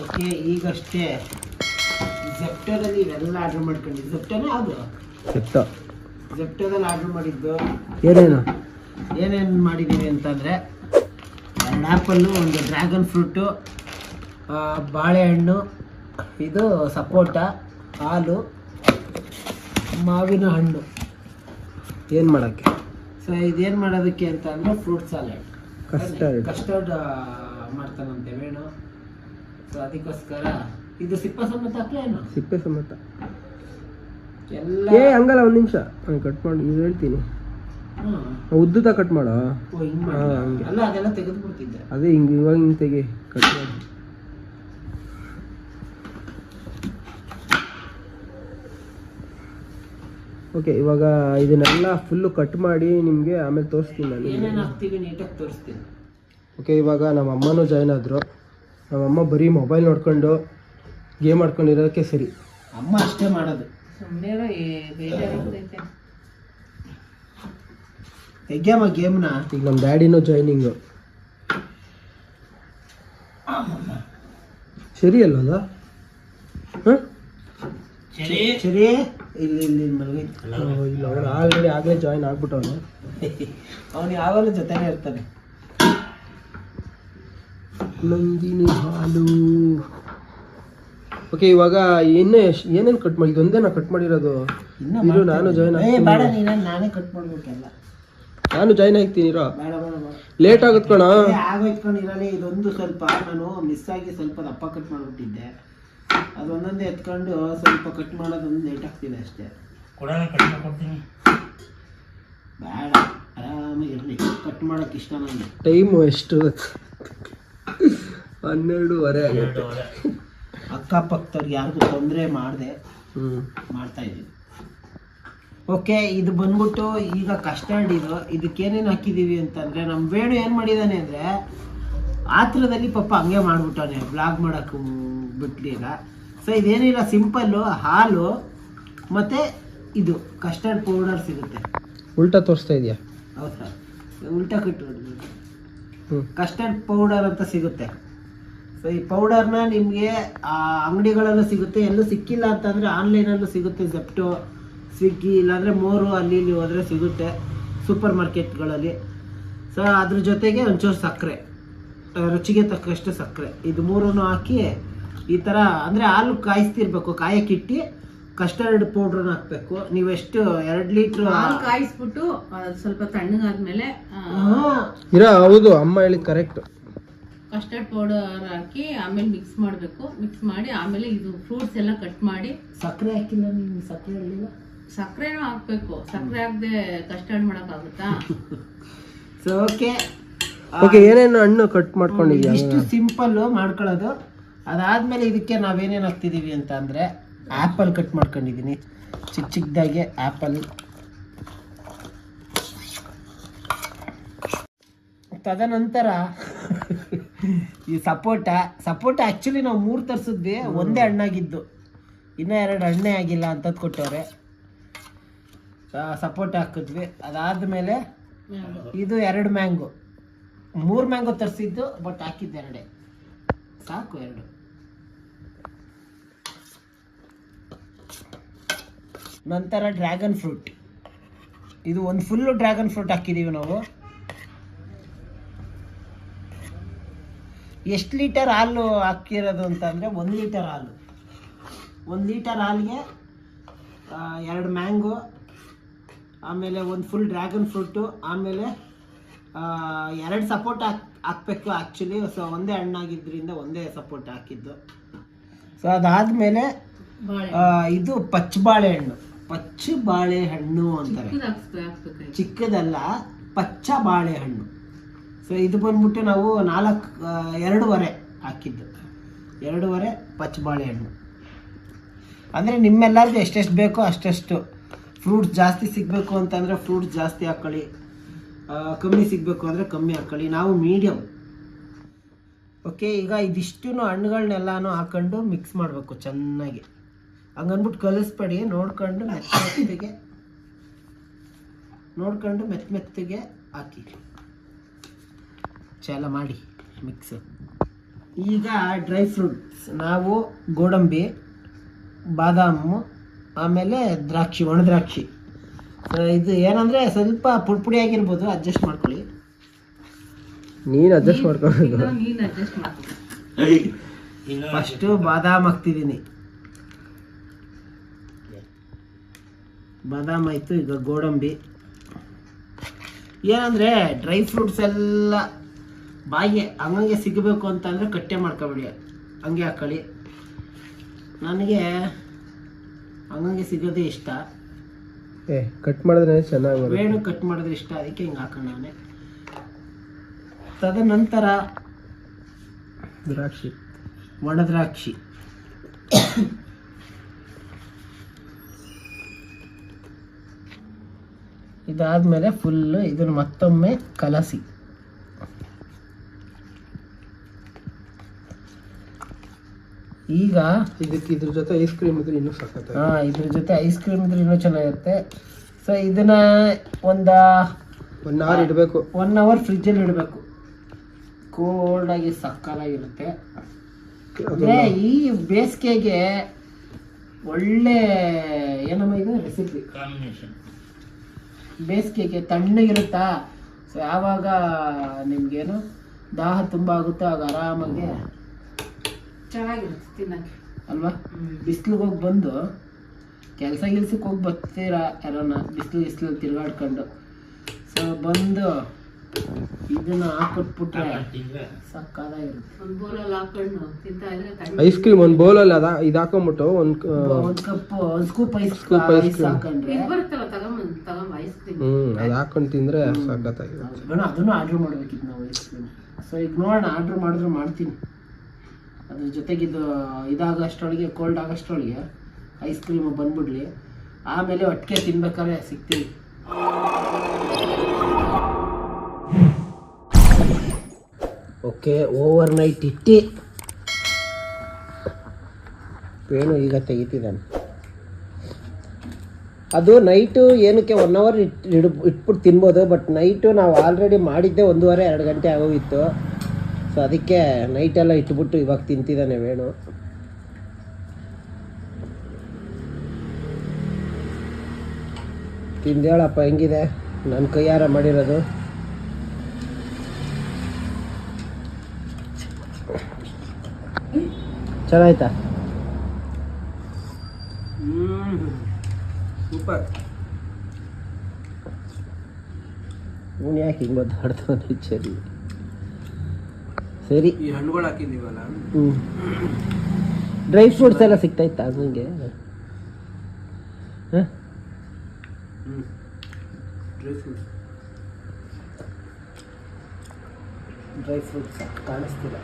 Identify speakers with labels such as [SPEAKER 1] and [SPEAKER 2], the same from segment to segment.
[SPEAKER 1] Okay ಈಗಷ್ಟೇ. ಜೆಪ್ಟೋದಲ್ಲಿ ಇವೆಲ್ಲ order ಮಾಡ್ಕೊಂಡಿದ್ದು. ಜೆಪ್ಟೋನೇ ಅದು
[SPEAKER 2] ಜೆಪ್ಟೋ
[SPEAKER 1] ಜೆಪ್ಟೋದಲ್ಲಿ ಆರ್ಡರ್ ಮಾಡಿದ್ದು.
[SPEAKER 2] ಏನೇನು?
[SPEAKER 1] ಏನೇನು ಮಾಡಿದ್ದೀವಿ ಅಂತಂದರೆ ಎರಡು ಆ್ಯಪಲ್ಲು ಒಂದು ಡ್ರ್ಯಾಗನ್ ಫ್ರೂಟು ಬಾಳೆಹಣ್ಣು ಇದು ಸಪೋಟ ಹಾಲು ಮಾವಿನ ಹಣ್ಣು.
[SPEAKER 2] ಏನು ಮಾಡೋಕ್ಕೆ?
[SPEAKER 1] ಸೊ ಇದೇನು ಮಾಡೋದಕ್ಕೆ ಅಂತ ಅಂದರೆ ಫ್ರೂಟ್ ಸಾಲೆಡ್
[SPEAKER 2] ಕಸ್ಟರ್ಡ್
[SPEAKER 1] ಕಸ್ಟರ್ಡ್ ಮಾಡ್ತಾನಂತೆ. ವೇಣು ಸೊ ಅದಕ್ಕೋಸ್ಕರ ಇದು ಸಿಪ್ಪ ಸಮೇತ ಏನು?
[SPEAKER 2] ಸಿಪ್ಪೆ ಸಮೇತ.
[SPEAKER 1] ಎಲ್ಲ
[SPEAKER 2] ಏ ಹಂಗಲ್ಲ ಒಂದು ನಿಮಿಷ. ಕಟ್ ಮಾಡಿ ಇದು ಹೇಳ್ತೀನಿ. ಉದ್ದುದ ಕಟ್ ಮಾಡೋ.
[SPEAKER 1] ಹಿಂಗ್
[SPEAKER 2] ಹಾ,
[SPEAKER 1] ಮಾಡ್ಲಾ?
[SPEAKER 2] ಹಂಗೆ.
[SPEAKER 1] ಅಲ್ಲ ಅದೆಲ್ಲ ತೆಗೆದುಬಿಡ್ತಿದ್ದೆ.
[SPEAKER 2] ಅದೇ ಹಿಂಗೆ ಇವಾಗ ಹಿಂಗೆ ತೆಗಿ ಕಟ್ ಮಾಡಿ. ಓಕೆ ಇವಾಗ ಇದನ್ನೆಲ್ಲ ಫುಲ್ಲು ಕಟ್ ಮಾಡಿ ನಿಮಗೆ ಆಮೇಲೆ ತೋರಿಸ್ತೀನಿ ನಾನು.
[SPEAKER 1] ಏನೇನು ಹಾಕ್ತೀವಿ ನೀಟಾಗಿ ತೋರಿಸ್ತೀನಿ.
[SPEAKER 2] ಓಕೆ ಇವಾಗ ನಮ್ಮ ಅಮ್ಮನೂ ಜಾಯ್ನ್ ಆದರು. ನಮ್ಮಮ್ಮ ಬರೀ ಮೊಬೈಲ್ ನೋಡ್ಕೊಂಡು ಗೇಮ್ ಆಡ್ಕೊಂಡಿರೋದಕ್ಕೆ ಸರಿ.
[SPEAKER 1] ಅಮ್ಮ ಅಷ್ಟೇ ಮಾಡೋದು. ತೆಗ್ಯಮ್ಮ ಗೇಮ್ನ
[SPEAKER 2] ಈಗ ನಮ್ಮ ಡ್ಯಾಡಿನೂ ಜಾಯ್ನಿಂಗು ಸರಿ ಅಲ್ಲ ಹಾಂ?
[SPEAKER 1] ಸರಿ ಇಲ್ಲಿ ಇಲ್ಲಿ ಮಲಗೈತೆ.
[SPEAKER 2] ಇಲ್ಲ ಅವನು ಆಲ್ರೆಡಿ ಆಗಲೇ ಜಾಯ್ನ್ ಆಗ್ಬಿಟ್ಟವನು
[SPEAKER 1] ಅವನು ಯಾವಾಗಲೂ ಜೊತೆನೇ ಇರ್ತಾನೆ
[SPEAKER 2] ನಂದಿನಿ ಹಾಲು. ಓಕೆ ಇವಾಗ ಇನ್ನೂ ಎಷ್ಟು ಏನೇನು ಕಟ್ ಮಾಡಿ ಇದೊಂದೇ ನಾ ಕಟ್ ಮಾಡಿರೋದು.
[SPEAKER 1] ಇನ್ನ
[SPEAKER 2] ಇರು ನಾನು ಜಾಯ್ನ್
[SPEAKER 1] ಏ ಬೇಡ
[SPEAKER 2] ಆಗ್ತೀನಿ.
[SPEAKER 1] ನೀನು ನಾನೇ ಕಟ್ ಮಾಡ್ಬೇಕಲ್ಲ.
[SPEAKER 2] ನಾನು ಜಾಯ್ನ್ ಆಗ್ತೀನಿ ಇರೋ.
[SPEAKER 1] ಬೇಡ ಬೇಡ ಬೇಡ.
[SPEAKER 2] ಲೇಟ್ ಆಗುತ್ತೆ ಕಣ.
[SPEAKER 1] ಏ, ಆಗೋಯ್ತ್ಕೊಂಡಿರಲಿ ಇದೊಂದು ಸ್ವಲ್ಪ ನಾನು ಮಿಸ್ ಆಗಿ ಸ್ವಲ್ಪ ದಪ್ಪ ಕಟ್ ಮಾಡಿಬಿಟ್ಟಿದ್ದೆ. ಅದೊಂದೊಂದೇ ಎತ್ಕೊಂಡು ಸ್ವಲ್ಪ ಕಟ್ ಮಾಡೋದೊಂದು ಲೇಟ್ ಆಗ್ತಿದೆ ಅಷ್ಟೇ. ಬೇಡ ಆರಾಮಾಗಿ ಇರಲಿ. ಕಟ್ ಮಾಡೋಕೆ ಇಷ್ಟ ನನಗೆ
[SPEAKER 2] ಟೈಮು ಎಷ್ಟು ಹನ್ನೆರಡೂವರೆ. ಆಗುತ್ತೆ
[SPEAKER 1] ಅಕ್ಕಪಕ್ಕದವ್ರಿಗೆ ಯಾರಿಗೂ ತೊಂದರೆ ಮಾಡಿದೆ
[SPEAKER 2] ಹ್ಞೂ
[SPEAKER 1] ಮಾಡ್ತಾ ಇದ್ದೀವಿ ಓಕೆ ಇದು ಬಂದ್ಬಿಟ್ಟು ಈಗ ಕಸ್ಟರ್ಡ್ ಇದು. ಇದಕ್ಕೇನೇನು ಹಾಕಿದ್ದೀವಿ ಅಂತಂದರೆ ನಮ್ಮ ವೇಣು ಏನು ಮಾಡಿದ್ದಾನೆ ಅಂದರೆ ಆತ್ರದಲ್ಲಿ ಪಾಪ ಹಂಗೆ ಮಾಡ್ಬಿಟ್ಟಾನೆ ಬ್ಲಾಗ್ ಮಾಡೋಕ್ಕೆ ಬಿಟ್ಲಿಲ್ಲ. ಸೊ ಇದೇನಿಲ್ಲ ಸಿಂಪಲ್ಲು ಹಾಲು ಮತ್ತು ಇದು ಕಸ್ಟರ್ಡ್ ಪೌಡರ್ ಸಿಗುತ್ತೆ.
[SPEAKER 2] ಉಲ್ಟಾ ತೋರಿಸ್ತಾ ಇದೆಯಾ?
[SPEAKER 1] ಹೌದಾ ಉಲ್ಟಾ ಕಟ್ಟು ಕಸ್ಟರ್ಡ್ ಪೌಡರ್ ಅಂತ ಸಿಗುತ್ತೆ. ಸೊ ಈ ಪೌಡರ್ನ ನಿಮಗೆ, ಆ ಅಂಗಡಿಗಳಲ್ಲೂ ಸಿಗುತ್ತೆ, ಎಲ್ಲೂ ಸಿಕ್ಕಿಲ್ಲ ಅಂತಂದರೆ ಆನ್ಲೈನಲ್ಲೂ ಸಿಗುತ್ತೆ. ಜೆಪ್ಟೋ ಸ್ವಿಗ್ಗಿ ಇಲ್ಲಾಂದರೆ ಮೋರು ಅಲ್ಲಿ ಇಲ್ಲಿ ಹೋದರೆ ಸಿಗುತ್ತೆ ಸೂಪರ್ ಮಾರ್ಕೆಟ್ಗಳಲ್ಲಿ ಸೊ ಅದ್ರ ಜೊತೆಗೆ ಒಂಚೂರು ಸಕ್ಕರೆ ರುಚಿಗೆ ತಕ್ಕಷ್ಟು ಸಕ್ಕರೆ. ಇದು ಮೂರನ್ನು ಹಾಕಿ ಈ ಥರ, ಅಂದರೆ ಹಾಲು ಕಾಯಿಸ್ತಿರ್ಬೇಕು ಕಾಯಕ್ಕಿಟ್ಟು ಕಸ್ಟರ್ಡ್ ಪೌಡ್ರನ್ನ ಹಾಕ್ಬೇಕು. ನೀವೆಷ್ಟು ಎರಡು ಲೀಟ್ರ್
[SPEAKER 3] ಹಾಲು ಕಾಯಿಸ್ಬಿಟ್ಟು ಅದ್ ಸ್ವಲ್ಪ ತಣ್ಣಗಾದ್ಮೇಲೆ
[SPEAKER 2] ಇರೋ ಹೌದು ಅಮ್ಮ ಹೇಳಿ ಕರೆಕ್ಟ್
[SPEAKER 3] ಕಸ್ಟರ್ಡ್ ಪೌಡರ್ ಹಾಕಿ ಆಮೇಲೆ ಮಿಕ್ಸ್ ಮಾಡಬೇಕು. ಮಿಕ್ಸ್ ಮಾಡಿ ಆಮೇಲೆ ಇದು ಫ್ರೂಟ್ಸ್ ಎಲ್ಲ ಕಟ್ ಮಾಡಿ.
[SPEAKER 1] ಸಕ್ಕರೆ ಹಾಕಿಲ್ಲ ನೀವು ಸಕ್ಕರೆ ಹೇಳಿಲ್ಲ?
[SPEAKER 3] ಸಕ್ಕರೆನೂ ಹಾಕ್ಬೇಕು. ಸಕ್ಕರೆ ಹಾಕದೆ ಕಸ್ಟರ್ಡ್ ಮಾಡೋಕ್ಕಾಗುತ್ತಾ?
[SPEAKER 1] ಸೊ ಓಕೆ
[SPEAKER 2] ಓಕೆ ಏನೇನು ಹಣ್ಣು ಕಟ್ ಮಾಡ್ಕೊಂಡಿದ್ದೀವಿ
[SPEAKER 1] ಇಷ್ಟು ಸಿಂಪಲ್ ಮಾಡ್ಕೊಳ್ಳೋದು. ಅದಾದ್ಮೇಲೆ ಇದಕ್ಕೆ ನಾವೇನೇನು ಹಾಕ್ತಿದ್ದೀವಿ ಅಂತ ಅಂದ್ರೆ ಆ್ಯಪಲ್ ಕಟ್ ಮಾಡ್ಕೊಂಡಿದ್ದೀನಿ ಚಿಕ್ಕ ಚಿಕ್ಕದಾಗೆ ಆ್ಯಪಲ್ ತದನಂತರ ಈ ಸಪೋಟ ಸಪೋಟ ಆ್ಯಕ್ಚುಲಿ ನಾವು ಮೂರು ತರಿಸಿದ್ವಿ ಒಂದೇ ಹಣ್ಣಾಗಿದ್ದು. ಇನ್ನೂ ಎರಡು ಹಣ್ಣೇ ಆಗಿಲ್ಲ ಅಂತದ್ ಕೊಟ್ಟವ್ರೆ. ಸಪೋಟ ಹಾಕಿದ್ವಿ. ಅದಾದಮೇಲೆ ಇದು ಎರಡು ಮ್ಯಾಂಗೋ. ಮೂರು ಮ್ಯಾಂಗೋ ತರಿಸಿದ್ದು ಬಟ್ ಹಾಕಿದ್ದು ಎರಡೇ. ಸಾಕು ಎರಡು. ನಂತರ ಡ್ರ್ಯಾಗನ್ ಫ್ರೂಟ್. ಇದು ಒಂದು ಫುಲ್ಲು ಡ್ರ್ಯಾಗನ್ ಫ್ರೂಟ್ ಹಾಕಿದ್ದೀವಿ ನಾವು. ಎಷ್ಟು ಲೀಟರ್ ಹಾಲು ಹಾಕಿರೋದು ಅಂತಂದರೆ ಒಂದು ಲೀಟರ್ ಹಾಲು. ಒಂದು ಲೀಟರ್ ಹಾಲಿಗೆ ಎರಡು ಮ್ಯಾಂಗೋ ಆಮೇಲೆ ಒಂದು ಫುಲ್ ಡ್ರ್ಯಾಗನ್ ಫ್ರೂಟು ಆಮೇಲೆ ಎರಡು ಸಪೋರ್ಟ್ ಹಾಕ್ ಹಾಕಬೇಕು ಆ್ಯಕ್ಚುಲಿ ಸೊ ಒಂದೇ ಹಣ್ಣಾಗಿದ್ದರಿಂದ ಒಂದೇ ಸಪೋರ್ಟ್ ಹಾಕಿದ್ದು. ಸೊ ಅದಾದಮೇಲೆ ಇದು ಪಚ್ಚ ಬಾಳೆಹಣ್ಣು ಪಚ್ಚ ಬಾಳೆಹಣ್ಣು ಅಂತಾರೆ.
[SPEAKER 3] ಚಿಕ್ಕದು
[SPEAKER 1] ಚಿಕ್ಕದಲ್ಲ ಪಚ್ಚ ಬಾಳೆಹಣ್ಣು. ಸೊ ಇದು ಬಂದ್ಬಿಟ್ಟು ನಾವು ನಾಲ್ಕು ಎರಡೂವರೆ ಹಾಕಿದ್ದು. ಎರಡೂವರೆ ಪಚ್ಚ ಬಾಳೆಹಣ್ಣು. ಅಂದರೆ ನಿಮ್ಮೆಲ್ಲರಿಗೂ ಎಷ್ಟೆಷ್ಟು ಬೇಕೋ ಅಷ್ಟೆಷ್ಟು ಫ್ರೂಟ್ಸ್ ಜಾಸ್ತಿ ಸಿಗಬೇಕು ಅಂತಂದರೆ ಫ್ರೂಟ್ಸ್ ಜಾಸ್ತಿ ಹಾಕ್ಕೊಳ್ಳಿ ಕಮ್ಮಿ ಸಿಗಬೇಕು ಅಂದರೆ ಕಮ್ಮಿ ಹಾಕ್ಕೊಳ್ಳಿ ನಾವು ಮೀಡಿಯಮ್ ಓಕೆ ಈಗ ಇದಿಷ್ಟು ಹಣ್ಣುಗಳನ್ನೆಲ್ಲನೂ ಹಾಕ್ಕೊಂಡು ಮಿಕ್ಸ್ ಮಾಡಬೇಕು ಚೆನ್ನಾಗಿ. ಹಂಗನ್ಬಿಟ್ಟು ಕಲಿಸ್ಬೇಡಿ ನೋಡ್ಕೊಂಡು ಮೆತ್ತ ಮೆತ್ತಿಗೆ ನೋಡ್ಕೊಂಡು ಮೆತ್ತ ಮೆತ್ತಿಗೆ ಹಾಕಿ. ಚಾಲ ಮಾಡಿ ಮಿಕ್ಸ್ ಈಗ ಡ್ರೈ ಫ್ರೂಟ್ಸ್ ನಾವು ಗೋಡಂಬಿ ಬಾದಾಮು ಆಮೇಲೆ ದ್ರಾಕ್ಷಿ ಒಣ ದ್ರಾಕ್ಷಿ ಇದು ಏನಂದರೆ ಸ್ವಲ್ಪ ಪುಡಿ ಪುಡಿ ಆಗಿರ್ಬೋದು ಅಡ್ಜಸ್ಟ್ ಮಾಡ್ಕೊಳ್ಳಿ.
[SPEAKER 2] ನೀನು ಅಡ್ಜಸ್ಟ್ ಮಾಡ್ಕೊಳ್ಳಿ
[SPEAKER 3] ಇದು ನೀನ್ ಅಡ್ಜಸ್ಟ್ ಮಾಡ್ಕೊ.
[SPEAKER 1] ಫಸ್ಟು ಬಾದಾಮ್ ಹಾಕ್ತಿದ್ದೀನಿ. ಬಾದಾಮ್ ಆಯಿತು ಈಗ ಗೋಡಂಬಿ. ಏನಂದರೆ ಡ್ರೈ ಫ್ರೂಟ್ಸ್ ಎಲ್ಲ ಬಾಯಿಗೆ ಹಂಗಂಗೆ ಸಿಗಬೇಕು ಅಂತಂದರೆ ಕಟ್ಟೆ ಮಾಡ್ಕೊಬೇಡಿ. ಹಂಗೆ ಹಾಕೊಳ್ಳಿ. ನನಗೆ ಹಂಗಂಗೆ ಸಿಗೋದೇ ಇಷ್ಟ.
[SPEAKER 2] ಏ ಕಟ್ ಮಾಡಿದ್ರೆ ಚೆನ್ನಾಗಿ
[SPEAKER 1] ವೇಣು ಕಟ್ ಮಾಡಿದ್ರೆ ಇಷ್ಟ. ಅದಕ್ಕೆ ಹಿಂಗೆ ಹಾಕೊಂಡವನೆ ತದನಂತರ
[SPEAKER 2] ದ್ರಾಕ್ಷಿ.
[SPEAKER 1] ಒಣ ದ್ರಾಕ್ಷಿ. ಇದಾದ್ಮೇಲೆ ಫುಲ್ಲು ಇದನ್ನ ಮತ್ತೊಮ್ಮೆ ಕಲಸಿ. ಈಗ
[SPEAKER 2] ಇದಕ್ಕೆ ಇದ್ರ ಜೊತೆ ಐಸ್ ಕ್ರೀಮ್ ಇದ್ರೆ ಇನ್ನೂ ಸಖತ್
[SPEAKER 1] ಹಾ ಇದ್ರ ಜೊತೆ ಐಸ್ ಕ್ರೀಮ್ ಇದ್ರೆ ಇನ್ನೂ ಚೆನ್ನಾಗಿರುತ್ತೆ. ಸೊ ಇದನ್ನ ಒಂದ
[SPEAKER 2] ಒನ್ ಅವರ್ ಇಡಬೇಕು.
[SPEAKER 1] ಒನ್ ಅವರ್ ಫ್ರಿಜ್ಜಲ್ಲಿ ಇಡಬೇಕು. ಕೋಲ್ಡಾಗಿ ಸಕ್ಕಲಾಗಿರುತ್ತೆ ಅಂದರೆ ಈ ಬೇಸಿಗೆಗೆ ಒಳ್ಳೆ ಏನಮ್ಮ ಇದು? ರೆಸಿಪಿ ಬೇಸಿಗೆಗೆ ತಣ್ಣಗಿರುತ್ತಾ ಸೊ ಯಾವಾಗ ನಿಮ್ಗೇನು? ದಾಹ ತುಂಬ ಆಗುತ್ತೋ? ಆಗ ಆರಾಮಾಗಿ?
[SPEAKER 3] ಚೆನ್ನಾಗಿರುತ್ತೆ ತಿನ್ನಕ್ಕೆ.
[SPEAKER 1] ಅಲ್ವಾ? ಬಿಸಿಲಿಗೆ ಹೋಗಿ ಬಂದು ಕೆಲಸ ಗಿಲ್ಸಕ್ಕೆ ಹೋಗಿ ಬರ್ತೀರಾ ಯಾರನ್ನ? ಬಿಸಿಲು ಬಿಸಿಲು ತಿರುಗಾಡ್ಕೊಂಡು. ಸೊ ಬಂದು ಇದನ್ನ ಹಾಕೊಟ್ಬಿಟ್ರೆ ಸಕ್ಕದಾಗಿರುತ್ತೆ
[SPEAKER 3] ಒಂದ್ ಬೋಲಲ್ಲಿ ಹಾಕೊಂಡು ತಿಂತಾ ಇದ್ರೆ ತಣ್ಣಗೆ
[SPEAKER 2] ಐಸ್ ಕ್ರೀಮ್ ಒಂದು ಬೌಲಲ್ಲಿ ಅದ ಇದು ಹಾಕೊಂಬಿಟ್ಟು ಒಂದು
[SPEAKER 1] ಒಂದ್ ಕಪ್ ಒಂದು ಸ್ಕೂಪ್ ಐಸ್
[SPEAKER 2] ಸ್ಕೂಪ್
[SPEAKER 1] ಐಸ್. ಹಾಕೊಂಡ್ರೆ
[SPEAKER 3] ಬರುತ್ತಲ್ಲ ತಗೊಂಬ ಐಸ್ ಕ್ರೀಮ್
[SPEAKER 2] ಹ್ಞೂ ಅದು ಹಾಕೊಂಡು ತಿಂದರೆ ಸಖತ್ತಾಗಿರುತ್ತೆ
[SPEAKER 1] ಬೇಡ ಅದನ್ನು ಆರ್ಡರ್ ಮಾಡ್ಬೇಕಿತ್ತು ನಾವು ಐಸ್ ಕ್ರೀಮ್ ಸೊ ಈಗ ನೋಡೋಣ ಆರ್ಡ್ರ್ ಮಾಡಿದ್ರು ಮಾಡ್ತೀನಿ. ಅದ್ರ ಜೊತೆಗೆ ಇದು ಅಷ್ಟರೊಳಗೆ ಕೋಲ್ಡ್ ಆಗೋಷ್ಟರೊಳಗೆ ಐಸ್ ಕ್ರೀಮ್ ಬಂದ್ಬಿಡ್ಲಿ. ಆಮೇಲೆ ಒಟ್ಟಿಗೆ ತಿನ್ಬೇಕಾದ್ರೆ ಸಿಗ್ತೀನಿ. ಓಕೆ ಓವರ್ ನೈಟ್ ಇಟ್ಟಿ. ಏನು ಈಗ ತೆಗಿತಿದ್ದಾನೆ? ಅದು ನೈಟು ಏನಕ್ಕೆ ಒನ್ ಅವರ್ ಇಟ್ ಇಡ್ ಇಟ್ಬಿಟ್ಟು ತಿನ್ಬೋದು ಬಟ್ ನೈಟು ನಾವು ಆಲ್ರೆಡಿ ಮಾಡಿದ್ದೆ ಒಂದೂವರೆ ಎರಡು ಗಂಟೆ ಆಗೋಗಿತ್ತು. ಸೊ ಅದಕ್ಕೆ ನೈಟೆಲ್ಲ ಇಟ್ಬಿಟ್ಟು ಇವಾಗ ತಿಂತಿದ್ದಾನೆ ವೇಣು. ತಿಂದೇಳಪ್ಪ ಹೆಂಗಿದೆ? ನನ್ನ ಕೈಯಾರ ಮಾಡಿರೋದು. ಚೆನ್ನಾಯ್ತಾ?
[SPEAKER 2] ಸೂಪರ್
[SPEAKER 1] ಇವನು ಯಾಕೆ ಹಿಂಗೆ ಮಾತಾಡ್ತಾನೆ ಸರಿ ಸರಿ.
[SPEAKER 2] ಈ ಹಣ್ಣುಗಳು ಹಾಕಿದ್ದೀವಲ್ಲ?
[SPEAKER 1] ಹ್ಞೂ ಡ್ರೈ ಫ್ರೂಟ್ಸ್ ಎಲ್ಲ ಸಿಗ್ತಾಯಿತ್ತಾ ನನಗೆ ಹಾಂ?
[SPEAKER 2] ಹ್ಞೂ ಡ್ರೈ ಫ್ರೂಟ್ಸ್
[SPEAKER 1] ಡ್ರೈ ಫ್ರೂಟ್ಸ್ ಕಾಣಿಸ್ತಿಲ್ಲ.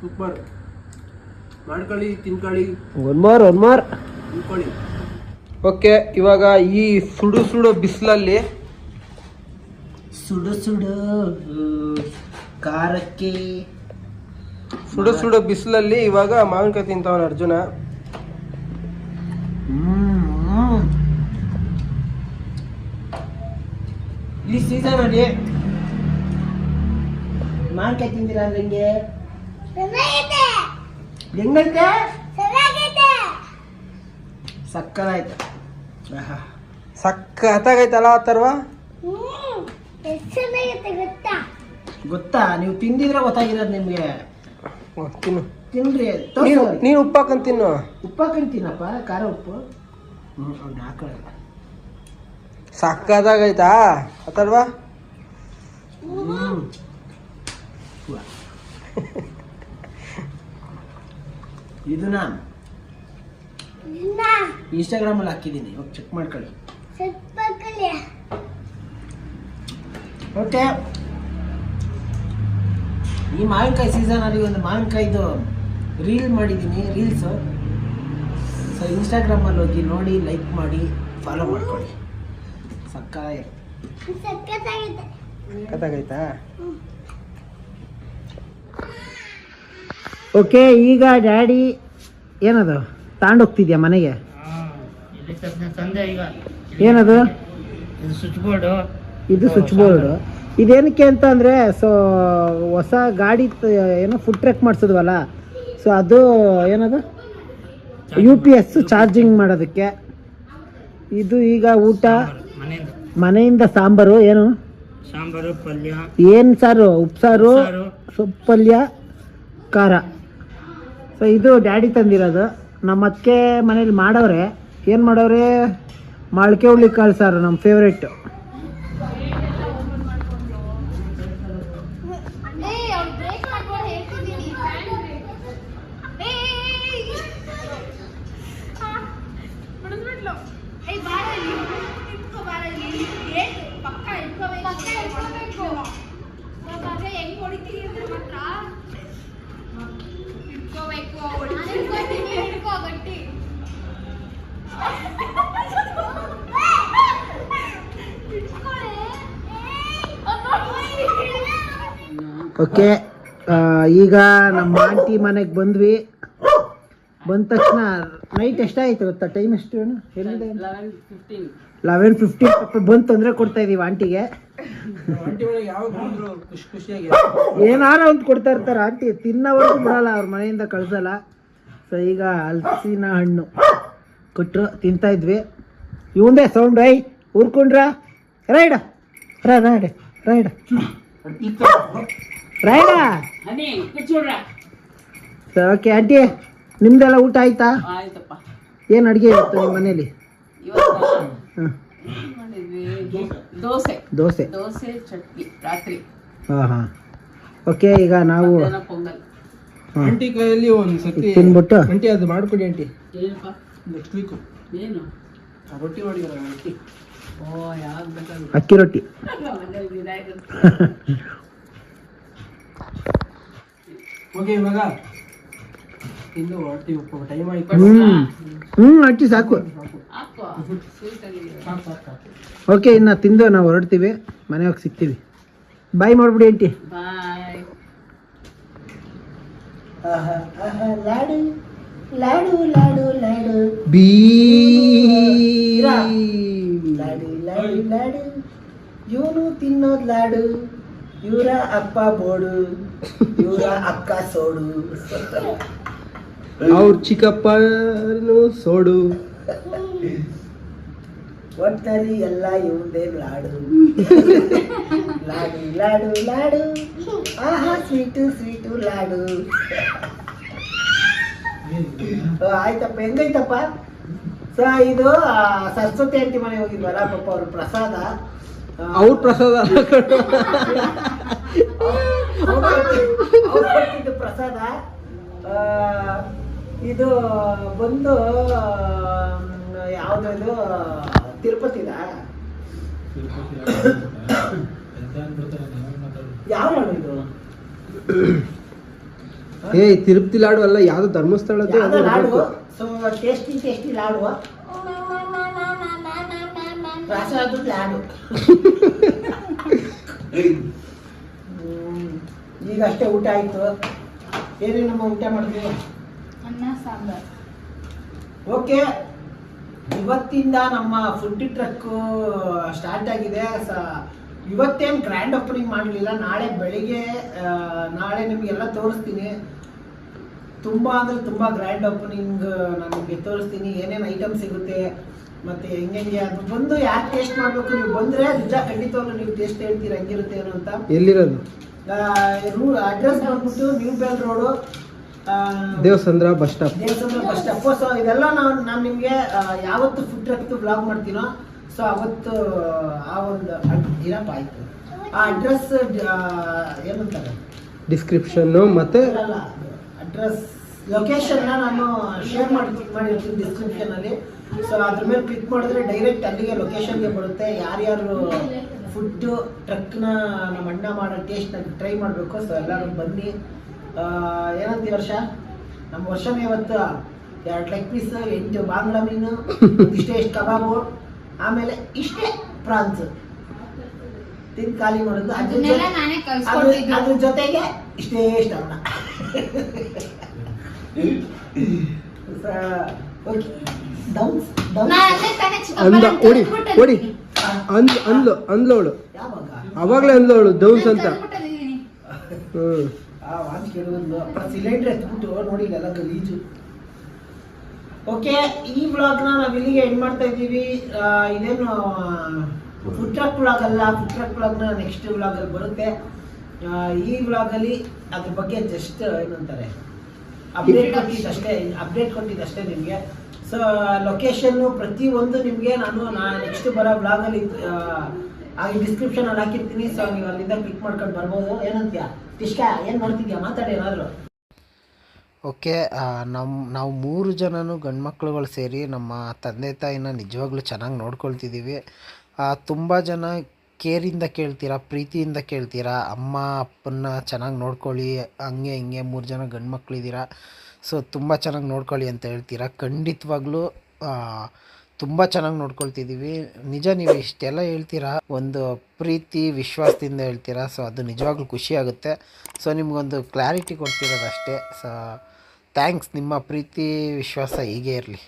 [SPEAKER 2] ಸೂಪರ್ ಮಾಡ್ಕೊಳ್ಳಿ ತಿನ್ಕೊಳ್ಳಿ.
[SPEAKER 1] ಒನ್ ಮೋರ್ ಒನ್ ಮೋರ್
[SPEAKER 2] ತಿನ್ಕೊಳ್ಳಿ. ಓಕೆ ಇವಾಗ ಈ ಸುಡು ಸುಡು ಬಿಸಿಲಲ್ಲಿ
[SPEAKER 1] ಸುಡು ಸುಡು ಖಾರಕ್ಕೆ.
[SPEAKER 2] ಸುಡು ಸುಡು ಬಿಸಿಲಲ್ಲಿ ಇವಾಗ ಮಾವಿನಕಾಯಿ ತಿಂತಾವನ ಅರ್ಜುನ.
[SPEAKER 1] ಹ್ಮ್. ಈ ಸೀಸನ್ ಅಲ್ಲಿ ಮಾವಿನಕಾಯಿ ತಿಂದಿರ ಅಂದ್ರೆ ಹೆಂಗೆ ಹೆಂಗೈತೆ? ಸಕ್ಕದಾಯ್ತು. ಸಕ್ಕ
[SPEAKER 2] ಸಕ್ಕತ್ತಾಗೈತಲ್ಲ ಅಥರ್ವ
[SPEAKER 1] ಗೊತ್ತಾ? ನೀವು ತಿಂದಿದ್ರೆ ಗೊತ್ತಾಗಿರೋದು ನಿಮ್ಗೆ.
[SPEAKER 2] ಓ, ತಿನ್ನು.
[SPEAKER 1] ತಿನ್ರಿ.
[SPEAKER 2] ನೀನು. ನೀನು ಉಪ್ಪು ಹಾಕೊಂಡ್ ತಿನ್ನು.
[SPEAKER 1] ಉಪ್ಪು ಹಾಕೊಂಡು ತಿನ್ನಪ್ಪ ಖಾರ ಉಪ್ಪು. ಹ್ಞೂ ಅವ್ನು ಹಾಕೊಳ್ಳಲ್ಲ
[SPEAKER 2] ಸಕ್ಕತ್ತಾಗೈತಾ ಅಥರ್ವ
[SPEAKER 1] ಹ್ಮ್. ಇದನ್ನ ಇನ್ಸ್ಟಾಗ್ರಾಮಲ್ಲಿ ಹಾಕಿದ್ದೀನಿ. ಇವಾಗ ಚೆಕ್ ಮಾಡ್ಕೊಳ್ಳಿ. ಓಕೆ ಈ ಮಾವಿನಕಾಯಿ ಸೀಸನಲ್ಲಿ ಒಂದು ಮಾವಿನಕಾಯಿದು ರೀಲ್ ಮಾಡಿದ್ದೀನಿ ರೀಲ್ಸು ಸೊ ಇನ್ಸ್ಟಾಗ್ರಾಮಲ್ಲಿ ಹೋಗಿ ನೋಡಿ ಲೈಕ್ ಮಾಡಿ ಫಾಲೋ ಮಾಡ್ಕೊಳ್ಳಿ. ಸಕ್ಕ
[SPEAKER 2] ಸಕ್ಕತ್ತಾಗೈತಾ?
[SPEAKER 1] ಓಕೆ ಈಗ ಡ್ಯಾಡಿ ಏನದು? ತಗೊಂಡೋಗ್ತಿದ್ಯಾ ಮನೆಗೆ?
[SPEAKER 4] ತಂದೆ ಈಗ.
[SPEAKER 1] ಏನದು?
[SPEAKER 4] ಇದು ಸ್ವಿಚ್ ಬೋರ್ಡು.
[SPEAKER 1] ಇದು ಸ್ವಿಚ್ ಬೋರ್ಡ್. ಇದೇನಕ್ಕೆ ಅಂತ ಅಂದರೆ ಸೊ ಹೊಸ ಗಾಡಿ ಏನೋ ಫುಡ್ ಟ್ರೆಕ್ ಮಾಡಿಸಿದ್ವಲ್ಲ ಸೊ ಅದು ಏನದು? ಯು ಪಿ ಎಸ್ ಚಾರ್ಜಿಂಗ್ ಮಾಡೋದಕ್ಕೆ. ಇದು ಈಗ ಊಟ ಮನೆಯಿಂದ. ಸಾಂಬಾರು ಏನು?
[SPEAKER 4] ಸಾಂಬಾರು ಪಲ್ಯ.
[SPEAKER 1] ಏನು ಸಾರು? ಉಪ್ಸಾರು. ಸೊಪ್ಪು ಪಲ್ಯ ಖಾರ. ಸೊ ಇದು ಡ್ಯಾಡಿ ತಂದಿರೋದು. ನಮ್ಮ ಅಕ್ಕೆ ಮನೇಲಿ ಮಾಡವ್ರೆ. ಏನು ಮಾಡವ್ರೆ? ಮೊಳಕೆ ಹುಳಿ ಕಾಳು ಸಾರು, ನಮ್ಮ ಫೇವ್ರೇಟ್ ಓಕೆ ಈಗ ನಮ್ಮ ಆಂಟಿ ಮನೆಗೆ ಬಂದ್ವಿ. ಬಂದ ತಕ್ಷಣ ನೈಟ್ ಎಷ್ಟಾಯ್ತು ಗೊತ್ತಾ? ಟೈಮ್ ಎಷ್ಟು ಎಲ್ಲಿದೆ?
[SPEAKER 3] ಲೆವೆನ್
[SPEAKER 1] ಫಿಫ್ಟಿ ಬಂದು ತೊಂದರೆ ಕೊಡ್ತಾ ಇದೀವಿ ಆಂಟಿಗೆ.
[SPEAKER 2] ಅಂತ
[SPEAKER 1] ಏನಾರ ಒಂದು ಕೊಡ್ತಾ ಇರ್ತಾರೆ ಆಂಟಿ. ತಿನ್ನೋವರೆಗೂ ಬಿಡಲ್ಲ, ಅವ್ರ ಮನೆಯಿಂದ ಕಳ್ಸಲ್ಲ. ಸೊ ಈಗ ಹಲಸಿನ ಹಣ್ಣು ಕೊಟ್ಟರು ತಿಂತಾ ಇದ್ವಿ. ಇವಂದೇ ಸೌಂಡ್ ಐ ಊರ್ಕೊಂಡ್ರ? Ride ride, ride.
[SPEAKER 3] ಕುಚ್ಚೋಡ್ರ
[SPEAKER 1] okay aunty ನಿಮ್ದೆಲ್ಲ ಊಟ ಆಯ್ತಾ?
[SPEAKER 3] ಆಯ್ತಪ್ಪ.
[SPEAKER 1] ಏನು ಅಡುಗೆ ಇತ್ತು ನಿಮ್ಮ ಮನೇಲಿ?
[SPEAKER 3] ದೋಸೆ.
[SPEAKER 1] ದೋಸೆ.
[SPEAKER 3] ದೋಸೆ. ಚಟ್ನಿ ರಾತ್ರಿ.
[SPEAKER 1] ಹಾಂ ಹಾಂ. ಓಕೆ ಈಗ ನಾವು
[SPEAKER 2] ಆಂಟಿ ಕೈಯಲ್ಲಿ ಒಂದು ಸತಿ
[SPEAKER 1] ತಿನ್ಬಿಟ್ಟು?
[SPEAKER 2] ಆಂಟಿ ಅದು ಮಾಡ್ಕೊಡಿ ಆಂಟಿ.
[SPEAKER 3] ಏನಪ್ಪ?
[SPEAKER 2] ನೆಕ್ಸ್ಟ್ ವೀಕು
[SPEAKER 3] ಏನು?
[SPEAKER 2] ರೊಟ್ಟಿ ಮಾಡಿದಾರ ಆಂಟಿ.
[SPEAKER 3] ಓ ಯಾವ್ದು
[SPEAKER 1] ಅಕ್ಕಿ ರೊಟ್ಟಿ.
[SPEAKER 2] ಓಕೆ ಇವಾಗ ಇನ್ನು ಹೊರಡ್ತೀವಿ. ಟೈಮ್ ಆಯ್ತು.
[SPEAKER 1] ಹ್ಞೂ ಹ್ಞೂ ಅಕ್ಕಿ ಸಾಕು. ಓಕೆ ಇನ್ನು ತಿಂದು ನಾವು ಹೊರಡ್ತೀವಿ. ಮನೆ ಹೋಗಿ ಸಿಗ್ತೀವಿ. ಬಾಯ್ ಮಾಡ್ಬಿಡಿ ಆಂಟಿ.
[SPEAKER 3] ಬಾಯ್.
[SPEAKER 1] ಲಾಡು ಲಾಡು ಲಾಡು ಲಾಡು.
[SPEAKER 2] ಬೀ.
[SPEAKER 1] ಲಾಡು ಲಾಡು ಲಾಡು. ಇವನು ತಿನ್ನೋದು ಲಾಡು. ಇವರ ಅಪ್ಪ ಬೋಡು. ಇವರ ಅಕ್ಕ ಸೋಡು
[SPEAKER 2] ಅವ್ರ ಚಿಕ್ಕಪ್ಪನು ಸೋಡು.
[SPEAKER 1] ಒಟ್ಟಲ್ಲಿ ಎಲ್ಲ ಇವಂದೇ ಲಾಡು. ಲಾಡು ಲಾಡು ಲಾಡು. ಆಹಾ ಸ್ವೀಟು ಸ್ವೀಟು ಲಾಡು. ಆಯ್ತಪ್ಪ ಹೆಂಗೈತಪ್ಪ? ಸೊ ಇದು ಆ, ಸರಸ್ವತಿ ಆಂಟಿ ಮನೆ ಹೋಗಿದ್ವಲ್ಲ ಪಾಪ ಅವ್ರ ಪ್ರಸಾದ.
[SPEAKER 2] ಅವ್ರ ಪ್ರಸಾದ
[SPEAKER 1] ಕೊಟ್ಟಿದ್ದು ಪ್ರಸಾದ ಇದು ಬಂದು ಯಾವ್ದು ತಿರುಪತಿದ? ಯಾವ ನಾಡು ಇದು?
[SPEAKER 2] ಏ ತಿರುಪತಿ ಲಾಡು ಅಲ್ಲ ಯಾವ್ದು ಧರ್ಮಸ್ಥಳದ್ದು?
[SPEAKER 1] ಲಾಡುವ
[SPEAKER 2] ಅದು
[SPEAKER 1] laddu. So tasty tasty laddu. ಪ್ರಸಾದ ಲಾಡು. ಈಗ ಅಷ್ಟೇ ಊಟ ಆಯ್ತು. ಏನೇನಮ್ಮ ಊಟ ಮಾಡಿದ್ವಿ
[SPEAKER 5] ಅನ್ನ ಸಾಂಬಾರ್.
[SPEAKER 1] ಓಕೆ. ಇವತ್ತಿಂದ ನಮ್ಮ ಫುಡ್ ಟ್ರಕ್ ಸ್ಟಾರ್ಟ್ ಆಗಿದೆ. ಸ ಇವತ್ತೇನು ಗ್ರ್ಯಾಂಡ್ ಓಪನಿಂಗ್ ಮಾಡಲಿಲ್ಲ. ನಾಳೆ ಬೆಳಿಗ್ಗೆ ನಾಳೆ ನಿಮಗೆಲ್ಲ ತೋರಿಸ್ತೀನಿ. ತುಂಬ ಅಂದರೆ ತುಂಬ ಗ್ರ್ಯಾಂಡ್ ಓಪನಿಂಗ್ ನಾನು ನಿಮಗೆ ತೋರಿಸ್ತೀನಿ. ಏನೇನು ಐಟಮ್ ಸಿಗುತ್ತೆ ಮತ್ತು ಹೆಂಗೆ ಅದು ಬಂದು ಯಾಕೆ ಟೇಸ್ಟ್ ಮಾಡಬೇಕು? ನೀವು ಬಂದರೆ ನಿಜ ಖಂಡಿತವಾಗ್ಲೂ ನೀವು ಟೇಸ್ಟ್ ಹೇಳ್ತೀರಿ ಹೆಂಗಿರುತ್ತೆ ಏನು ಅಂತ?
[SPEAKER 2] ಎಲ್ಲಿರೋದು?
[SPEAKER 1] ರೂ ಅಡ್ರೆಸ್ ಬಂದ್ಬಿಟ್ಟು new BEL road
[SPEAKER 2] Devasandra bus stop
[SPEAKER 1] Devasandra bus stop so ಇದೆಲ್ಲ ನಾನು ನಾನು ನಿಮಗೆ ಯಾವತ್ತು ಫುಡ್ ಟ್ರಕ್ದು ಬ್ಲಾಗ್ ಮಾಡ್ತೀನೋ ಸೊ ಅವತ್ತು ಆ ಒಂದು ಏನಪ್ಪ ಆಯಿತು? ಆಯ್ತು ಆ ಅಡ್ರೆಸ್ ಏನಂತಾರೆ
[SPEAKER 2] ಡಿಸ್ಕ್ರಿಪ್ಷನ್ನು ಮತ್ತೆ
[SPEAKER 1] ಅಡ್ರೆಸ್ ಲೊಕೇಶನ್ನ ನಾನು ಶೇರ್ ಮಾಡಿ ಮಾಡಿರ್ತೀನಿ ಡಿಸ್ಕ್ರಿಪ್ಷನಲ್ಲಿ ಸೊ ಅದ್ರ ಮೇಲೆ ಕ್ಲಿಕ್ ಮಾಡಿದ್ರೆ ಡೈರೆಕ್ಟ್ ಅಲ್ಲಿಗೆ ಲೊಕೇಶನ್ಗೆ ಬರುತ್ತೆ. ಯಾರ್ಯಾರು ಫುಡ್ ಟ್ರಕ್ನ ನಮ್ಮ ಅಣ್ಣ ಮಾಡೋ ಟೇಸ್ಟ್ನ ಟ್ರೈ ಮಾಡಬೇಕು. ಸೊ ಎಲ್ಲರೂ ಬನ್ನಿ. ಆ, ಏನಂತ ಈ ವರ್ಷ? ನಮ್ಮ ವರ್ಷನೇ ಇವತ್ತು ಎರಡು ಲೆಗ್ ಪೀಸ್ ಎಂಟು ಬಾಂಗ್ಲಾ ಮೀನು ಇಷ್ಟೇ ಇಷ್ಟು ಕಬಾಬು ಆಮೇಲೆ ಇಷ್ಟೇ ಪ್ರಾನ್ಸ್ ತಿಂದು ಖಾಲಿ ಮಾಡೋದು. ಅದ್ರ ಜೊತೆಗೆ ಇಷ್ಟೇ ಇಷ್ಟ ಅನ್ನ. ಡೌನ್ಸ್ ಡೌನ್ಸ್
[SPEAKER 2] ಅಂದ ಓಡಿ ಓಡಿ. ಅಂದ್ ಅಂದ್ಲು ಅಂದ್ಲವಳು.
[SPEAKER 1] ಯಾವಾಗ
[SPEAKER 2] ಅವಾಗಲೇ ಅಂದ್ಲವಳು ದೌನ್ಸ್ ಅಂತ.
[SPEAKER 1] ಆ ವಾಚ್ ಕೇಳೋದು ಅಪ್ಪ ಸಿಲಿಂಡರ್ ಎತ್ಬಿಟ್ಟು ನೋಡಿ ಇಲ್ಲೆಲ್ಲ ಗಲೀಜು ಓಕೆ ಈ ವ್ಲಾಗ್ನ ನಾವು ಇಲ್ಲಿಗೆ ಎಂಡ್ ಮಾಡ್ತಾ ಇದ್ದೀವಿ. ಇದೇನು ಫುಡ್ ಟ್ರಕ್ ಬ್ಲಾಗ್ ಅಲ್ಲ ಫುಡ್ ಟ್ರಕ್ ವ್ಲಾಗ್ನ ನೆಕ್ಸ್ಟ್ ವ್ಲಾಗಲ್ಲಿ ಬರುತ್ತೆ. ಈ ವ್ಲಾಗಲ್ಲಿ ಅದ್ರ ಬಗ್ಗೆ ಜಸ್ಟ್ ಏನಂತಾರೆ ಅಪ್ಡೇಟ್ ಕೊಟ್ಟಿದ್ದಷ್ಟೇ ಅಪ್ಡೇಟ್ ಕೊಟ್ಟಿದ್ದಷ್ಟೇ ನಿಮಗೆ. ಸೊ ಲೊಕೇಶನ್ನು ಪ್ರತಿಯೊಂದು ನಿಮಗೆ ನಾನು ನಾ ನೆಕ್ಸ್ಟ್ ಬರೋ ವ್ಲಾಗಲ್ಲಿ ಹಾಗೆ ಡಿಸ್ಕ್ರಿಪ್ಷನಲ್ಲಿ ಹಾಕಿರ್ತೀನಿ. ಸೊ ನೀವು ಅಲ್ಲಿಂದ ಕ್ಲಿಕ್ ಮಾಡ್ಕೊಂಡು ಬರ್ಬೋದು. ಏನಂತೀಯ? ಇಷ್ಟ ಏನು ಮಾಡ್ತಿದ್ಯಾ? ಮಾತಾಡಿ ಏನಾದರೂ. ಓಕೆ ನಮ್ಮ ನಾವು ಮೂರು ಜನನು ಗಂಡು ಸೇರಿ ನಮ್ಮ ತಂದೆ ತಾಯಿನ ನಿಜವಾಗ್ಲೂ ಚೆನ್ನಾಗಿ ನೋಡ್ಕೊಳ್ತಿದ್ದೀವಿ ತುಂಬ ಜನ ಕೇರಿಂದ ಕೇಳ್ತೀರಾ, ಪ್ರೀತಿಯಿಂದ ಕೇಳ್ತೀರಾ, ಅಮ್ಮ, ಅಪ್ಪನ್ನ ಚೆನ್ನಾಗಿ ನೋಡ್ಕೊಳ್ಳಿ, ಹಂಗೆ ಹಿಂಗೆ ಮೂರು ಜನ ಗಂಡು ಮಕ್ಳಿದ್ದೀರಾ ಸೊ ತುಂಬ ಚೆನ್ನಾಗಿ ನೋಡ್ಕೊಳ್ಳಿ ಅಂತ ಹೇಳ್ತೀರಾ. ಖಂಡಿತವಾಗ್ಲೂ ತುಂಬ ಚೆನ್ನಾಗಿ ನೋಡ್ಕೊಳ್ತಿದ್ದೀವಿ ನಿಜ ನೀವು ಇಷ್ಟೆಲ್ಲ ಹೇಳ್ತೀರಾ, ಒಂದು ಪ್ರೀತಿ, ವಿಶ್ವಾಸದಿಂದ ಹೇಳ್ತೀರಾ, ಸೊ ಅದು ನಿಜವಾಗ್ಲೂ ಖುಷಿ ಆಗುತ್ತೆ. ಸೊ ನಿಮಗೊಂದು ಕ್ಲಾರಿಟಿ ಕೊಡ್ತಿರೋದು ಅಷ್ಟೇ ಸೊ, ಥ್ಯಾಂಕ್ಸ್. ನಿಮ್ಮ ಪ್ರೀತಿ, ವಿಶ್ವಾಸ ಹೀಗೆ ಇರಲಿ.